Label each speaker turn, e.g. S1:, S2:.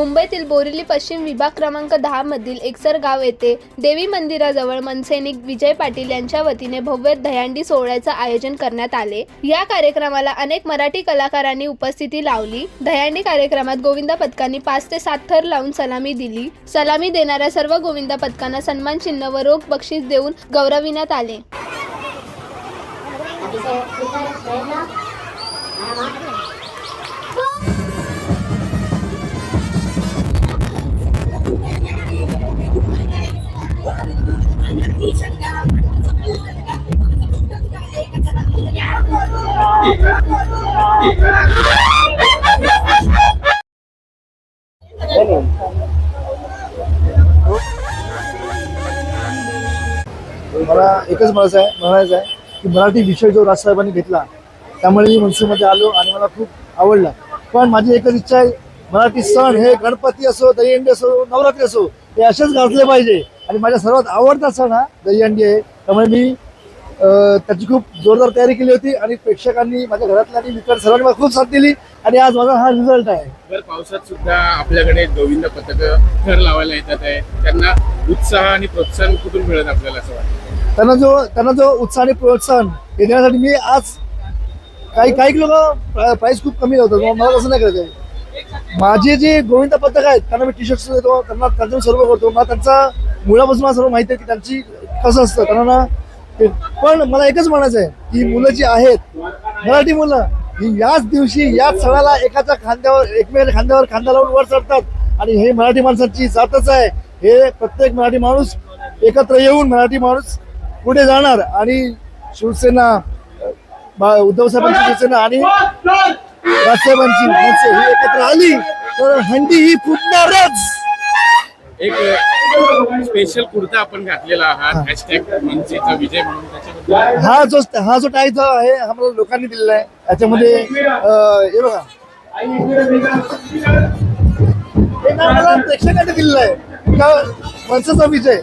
S1: मुंबईतील बोरिवली पश्चिम विभाग क्रमांक दहा मधील एकसर गाव येथे देवी मंदिराजवळ मनसैनिक विजय पाटील यांच्या वतीने भव्य दह्यांडी सोहळ्याचं आयोजन करण्यात आले. या कार्यक्रमाला अनेक मराठी कलाकारांनी उपस्थिती लावली. दह्यांडी कार्यक्रमात गोविंदा पथकांनी पाच ते सात थर लावून सलामी दिली. सलामी देणाऱ्या सर्व गोविंदा पथकांना सन्मान चिन्ह व रोख बक्षीस देऊन गौरविण्यात आले.
S2: मला एकच म्हणायचं आहे म्हणायचं आहे की मराठी विषय जो राजसाहेबांनी घेतला त्यामुळे मी मनसेमध्ये आलो आणि मला खूप आवडला. पण माझी एकच इच्छा आहे मराठी सण हे गणपती असो दहीहंडी असो नवरात्री असो हे असेच गाजले पाहिजे. आणि माझ्या सर्वात आवडता सण हा दहीहंडी आहे. त्यामुळे मी त्याची खूप जोरदार तयारी केली होती आणि प्रेक्षकांनी माझ्या घरातल्यांनी मित्र सर्वांनी मला खूप साथ दिली आणि आज माझा हा रिझल्ट आहे.
S3: पावसात सुद्धा आपल्याकडे गोविंद पथक घर लावायला येतात आहे. त्यांना उत्साह आणि प्रोत्साहन कुठून मिळत आपल्याला असं वाटतं?
S2: त्यांना जो त्यांना जो उत्साह आणि प्रोत्साहन हे देण्यासाठी मी आज काही काही लोक प्राइस खूप कमी मग मला तसं नाही करायचं माझे जे गोविंद पथक आहेत त्यांना मी टी शर्ट देतो त्यांना त्यांचं सर्व करतो. मला त्यांचा मुळापासून मला सर्व माहिती आहे की त्यांची कसं असतं. त्यांना पण मला एकच म्हणायचं आहे की मुलं जी आहेत मराठी मुलं ही याच दिवशी याच सणाला एकाच्या खांद्यावर एकमेकाच्या खांद्यावर खांदा लावून वर चढतात. आणि हे मराठी माणसाची जातच आहे. हे प्रत्येक मराठी माणूस एकत्र येऊन मराठी माणूस पुढे जाणार. आणि शिवसेना बा- उद्धव साहेबांची शिवसेना आणि राजसाहेबांची ही एकत्र तर हंडी ही फुटणारच.
S3: एक स्पेशल कुर्ता आपण घातलेला आहात. हॅशटॅग मनसेचा विजय म्हणून त्याच्याबद्दल.
S2: हा जो हा जो जो आहे हा मला लोकांनी दिलेला आहे. त्याच्यामध्ये अ, हे बघा. हे नाव मला प्रेक्षकांनी दिलेलं आहे. का मनसेचा विजय?